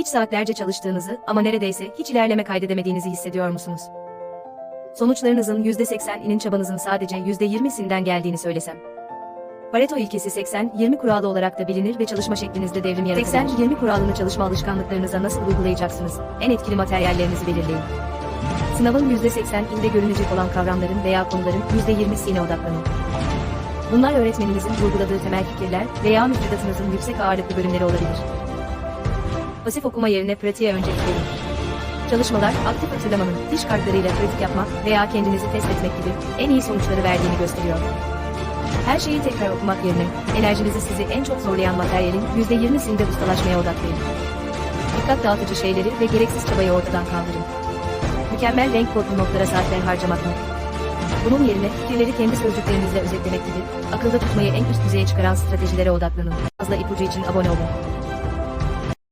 Hiç saatlerce çalıştığınızı ama neredeyse hiç ilerleme kaydedemediğinizi hissediyor musunuz? Sonuçlarınızın %80'inin çabanızın sadece %20'sinden geldiğini söylesem. Pareto ilkesi 80-20 kuralı olarak da bilinir ve çalışma şeklinizde devrim yaratır. 80-20 kuralını çalışma alışkanlıklarınıza nasıl uygulayacaksınız? En etkili materyallerinizi belirleyin. Sınavın %80'inde görünecek olan kavramların veya konuların %20'sine odaklanın. Bunlar öğretmeninizin vurguladığı temel fikirler veya müfredatınızın yüksek ağırlıklı bölümleri olabilir. Pasif okuma yerine pratiğe öncelik verin. Çalışmalar, aktif hatırlamanın diş kartlarıyla pratik yapmak veya kendinizi test etmek gibi en iyi sonuçları verdiğini gösteriyor. Her şeyi tekrar okumak yerine, enerjinizi sizi en çok zorlayan materyalin %20'sinde ustalaşmaya odaklayın. Dikkat dağıtıcı şeyleri ve gereksiz çabayı ortadan kaldırın. Mükemmel renk kodlu notlara saatler harcamak mı? Bunun yerine fikirleri kendi sözcüklerinizle özetlemek gibi, akılda tutmayı en üst düzeye çıkaran stratejilere odaklanın. Fazla ipucu için abone olun.